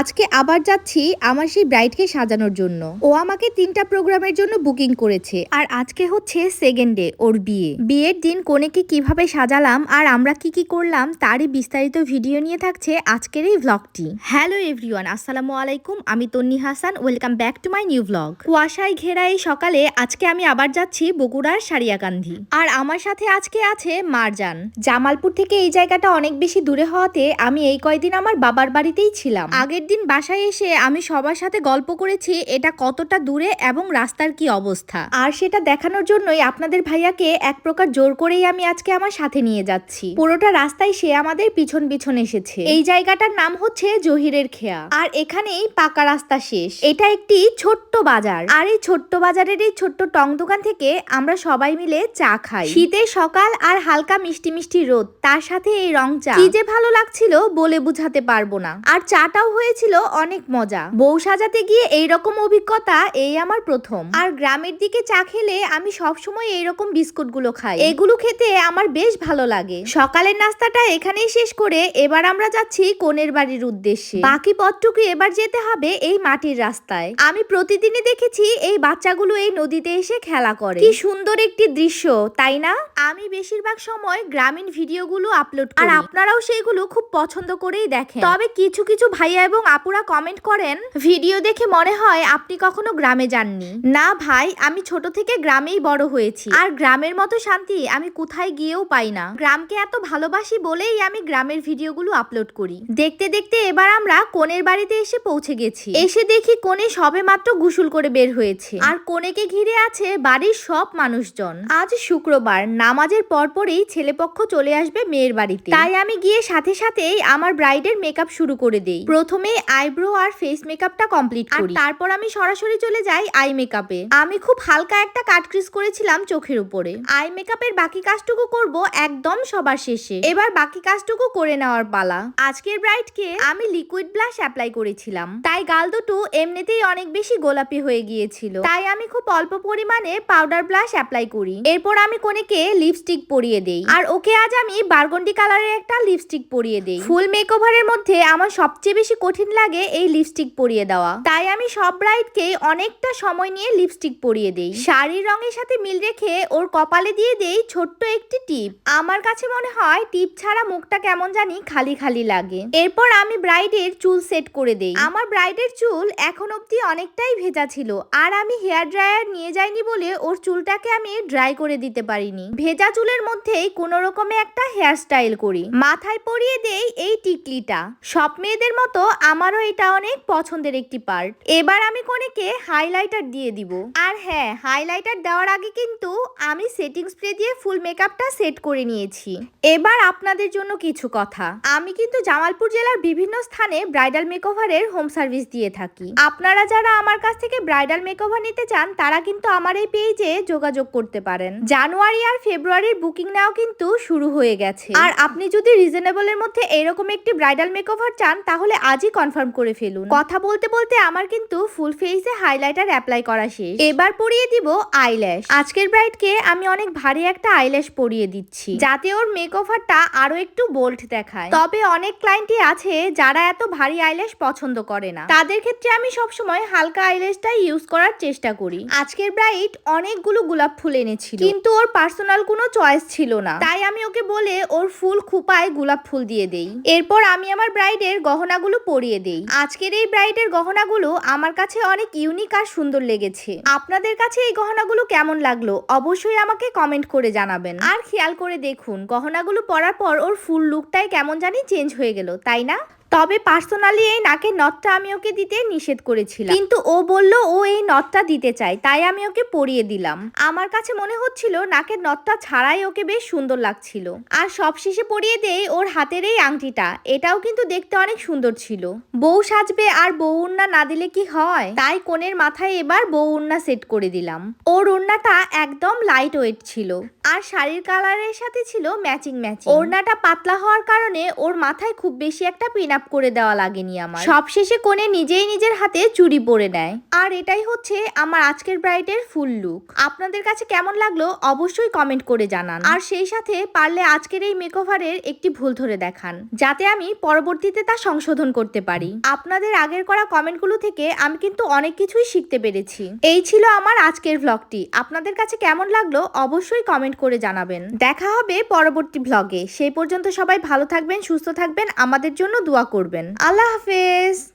আজকে আবার যাচ্ছি আমার সেই ব্রাইডকে সাজানোর জন্য। ও আমাকে তিনটা প্রোগ্রামের জন্য বুকিং করেছে। আর আজকে হচ্ছে সেকেন্ড ডে ওর বিয়ে। বিয়ের দিন কোনেকে কীভাবে সাজালাম আর আমরা কি কি করলাম তারই বিস্তারিত ভিডিও নিয়ে থাকছে আজকের এই ভ্লগটি হ্যালো এভরিওয়ান, আসসালামু আলাইকুম। আমি Tonni Hasan. Welcome back to my new vlog কুয়াশায় ঘেরা এই সকালে আজকে আমি আবার যাচ্ছি বগুড়ার সারিয়াকান্ধি আর আমার সাথে আজকে আছে মারজান। জামালপুর থেকে এই জায়গাটা অনেক বেশি দূরে হওয়াতে আমি এই কয়দিন আমার বাবার বাড়িতেই ছিলাম। আগের দিন বাসায় এসে আমি সবার সাথে গল্প করেছি এটা কতটা দূরে এবং রাস্তার কি অবস্থা। আর সেটা দেখানোর জন্যই আপনাদের ভাইয়াকে এক প্রকার জোর করেই আমি আজকে আমার সাথে নিয়ে যাচ্ছি। পুরোটা রাস্তায় সে আমাদের পিছন পিছন এসেছে। এই জায়গাটার নাম হচ্ছে জহিরের খেয়া। আর এখানেই পাকা রাস্তা শেষ। এটা একটি ছোট্ট বাজার। আর এই ছোট্ট বাজারের এই ছোট্ট টং দোকান থেকে আমরা সবাই মিলে চা খাই। শীতে সকাল আর হালকা মিষ্টি মিষ্টি রোদ, তার সাথে এই রং চা। কি যে ভালো লাগছিল বলে বুঝাতে পারব না। আর চাটাও হয়েছিল অনেক মজা। বউ সাজাতে গিয়ে এইরকম অভিজ্ঞতা, এই আমার প্রথম। আর গ্রামের দিকে চা খেলে আমি সবসময় এইরকম বিস্কুটগুলো খাই। এগুলো খেতে আমার বেশ ভালো লাগে। সকালের নাস্তাটা এখানেই শেষ করে এবার আমরা যাচ্ছি কোনের বাড়ির উদ্দেশ্যে। বাকি পথটুকু এবার যেতে হবে এই মাটির রাস্তায়। আমি প্রতিদিনই দেখেছি এই বাচ্চাগুলো এই নদীতে এসে খেলা করে। কি সুন্দর একটি দৃশ্য, তাই না? আমি বেশিরভাগ সময় গ্রামীণ ভিডিওগুলো আপলোড আর আপনারাও সেইগুলো খুব পছন্দ করেই দেখেন। তবে কিছু কিছু ভাইয়া এবং আপুরা কমেন্ট করেন, ভিডিও দেখে মনে হয় আপনি কখনো গ্রামে যাননি। না ভাই, আমি ছোট থেকে গ্রামেই বড় হয়েছি। আর গ্রামের মতো শান্তি আমি কোথায় গিয়েও পাই না। গ্রামকে এত ভালোবাসি বলেই আমি গ্রামের ভিডিওগুলো আপলোড করি। দেখতে দেখতে এবার আমরা কোনের বাড়িতে এসে পৌঁছে গেছি। এসে দেখি কোনে সবে মাত্র গোসল করে বের হয়েছে। আর কোনেকে ঘিরে আছে বাড়ির সব মানুষজন। আজ শুক্রবার, নামাজের পরপরই ছেলেপক্ষ চলে আসবে মেয়ের বাড়িতে। তাই আমি গিয়ে সাথে সাথেই আমার ব্রাইডের মেকআপ শুরু করে দেই। প্রথমে আইব্রো আর ফেস মেকআপটা কমপ্লিট করি। তারপর আমি সরাসরি চলে যাই আই মেকআপে। আমি খুব হালকা একটা কাট ক্রিজ করেছিলাম চোখের উপরে। আই মেকআপের বাকি কাজটুকু করব একদম সবার শেষে। এবার বাকি কাজটুকু করে নেওয়ার পালা। আজকের ব্রাইডকে আমি লিকুইড ব্লাশ অ্যাপ্লাই করেছিলাম। তাই গাল দুটো এমনিতেই অনেক বেশি গোলাপি হয়ে গিয়েছিল। তাই আমি খুব অল্প পরিমাণে পাউডার ব্লাশ অ্যাপ্লাই করি। এরপর আমি কোনেকে লিপস্টিক পরিয়ে দেই। আর ওকে আজ আমি বারগন্ডি কালারের একটা লিপস্টিক পরিয়ে দেই। ফুল মেকওভারের মধ্যে আমার সবচেয়ে বেশি কঠিন লাগে এই লিপস্টিক পরিয়ে দেওয়া। তাই আমি সব ব্রাইডকে অনেকটা সময় নিয়ে লিপস্টিক পরিয়ে দেই। শাড়ির রঙের সাথে মিল রেখে ওর কপালে দিয়ে দেই ছোট্ট একটি টিপ আমার কাছে মনে হয় টিপ ছাড়া মুখটা কেমন জানি খালি খালি লাগে। এরপর আমি ব্রাইডের চুল সেট করে দেই। আমার ব্রাইডের চুল এখন অবধি অনেকটাই ভেজা ছিল আর আমি হেয়ার ড্রায়ার নিয়ে যাইনি বলে ওর চুলটাকে আমি ড্রাই করে দিতে পারিনি। ভেজা চুলের মধ্যেই কোনো রকমে একটা হেয়ার স্টাইল করি। মাথায় পরিয়ে দেই এই টিকলিটা। সব মেয়েদের মতো আমারও এটা অনেক পছন্দের একটি পার্ট। এবার আমি কোনেকে হাইলাইটার দিয়ে দিব। আর হ্যাঁ হাইলাইটার দেওয়ার আগে কিন্তু আমি সেটিং স্প্রে দিয়ে ফুল মেকআপটা সেট করে নিয়েছি। এবার আপনাদের জন্য কিছু কথা। আমি কিন্তু জামালপুর জেলার বিভিন্ন স্থানে ব্রাইডাল মেকওভারের হোম সার্ভিস দিয়ে থাকি। আপনারা যারা আমার কাছ থেকে ব্রাইডাল মেকওভার নিতে চান, তারা কিন্তু আমার এই পেজে যোগাযোগ করতে পারেন। জানুয়ারি আর ফেব্রুয়ারির বুকিং নেওয়া কিন্তু শুরু হয়ে গেছে। আর আপনি যদি রিজনেবলের মধ্যে এরকম একটি ব্রাইডাল মেকওভার চান, তাহলে আজই কনফার্ম করে ফেলুন। কথা বলতে বলতে আমার কিন্তু ফুল ফেসে হাইলাইটার অ্যাপ্লাই করা শেষ। এবার পরিয়ে দিব আইল্যাশ আজকের ব্রাইডকে আমি অনেক ভারী একটা আইল্যাশ পরিয়ে দিচ্ছি, যাতে ওর মেকওভারটা আরও একটু বোল্ড দেখায়। তবে অনেক ক্লায়েন্টই আছে যারা এত ভারী আইল্যাশ পছন্দ করে না। তাদের ক্ষেত্রে আমি সবসময় হালকা আইল্যাশটাই ইউজ করার চেষ্টা করি। আজকের ব্রাইড অনেকগুলো গোলাপ ফুল এনেছিল। কিন্তু ওর পার্সোনাল কোনো চয়েস ছিল না। তাই আমি ওকে বলে ওর ফুল খুপায় গোলাপ ফুল দিয়ে দেই। এরপর আমি আমার ব্রাইডের গহনাগুলো পরিয়ে দেই। আজকের এই ব্রাইডের গহনাগুলো আমার কাছে অনেক ইউনিক আর সুন্দর লেগেছে। আপনাদের কাছে এই গহনাগুলো কেমন লাগল অবশ্যই আমাকে কমেন্ট করে জানাবেন। আর খেয়াল করে দেখুন, গহনাগুলো পরার পর ওর ফুল লুকটাই কেমন জানি চেঞ্জ হয়ে গেল, তাই না? তবে পার্সোনালি এই নাকের নথটা আমি ওকে দিতে নিষেধ করেছিলাম। কিন্তু ও বলল, ও এই নথটা দিতে চায়, তাই আমি ওকে পরিয়ে দিলাম। আমার কাছে মনে হচ্ছিল, নাকের নথটা ছাড়াই ওকে বেশ সুন্দর লাগছিল। আর সবশেষে পরিয়ে দেই ওর হাতের এই আংটিটা, এটাও কিন্তু দেখতে অনেক সুন্দর ছিল। বউ সাজবে আর বউ উন্না না দিলে কি হয়? তাই কোণের মাথায় এবার বউ উন্না সেট করে দিলাম। ওর ওড়নাটা একদম লাইট ওয়েট ছিল। আর শাড়ির কালারের সাথে ছিল ম্যাচিং ম্যাচিং ওড়নাটা পাতলা হওয়ার কারণে ওর মাথায় খুব বেশি একটা পিন আপ আপ করে দেওয়া লাগেনি আমার। সব শেষে কোণে নিজেই নিজের হাতে চুরি পরে নেয়। আর এটাই হচ্ছে আমার আজকের ব্রাইডের ফুল লুক। আপনাদের কাছে কেমন লাগল অবশ্যই কমেন্ট করে জানান। আর সেই সাথে পারলে আজকের এই মেকওভারের একটি ভুল ধরে দেখান যাতে আমি পরবর্তীতে তা সংশোধন করতে পারি। আপনাদের আগের করা কমেন্টগুলো থেকে আমি কিন্তু অনেক কিছুই শিখতে পেরেছি। এই ছিল আমার আজকের ভ্লগটি আপনাদের কাছে কেমন লাগল অবশ্যই কমেন্ট করে জানাবেন। দেখা হবে পরবর্তী ভ্লগে সেই পর্যন্ত সবাই ভালো থাকবেন সুস্থ থাকবেন। আমাদের জন্য দোয়া করবেন। আল্লাহ হাফেজ।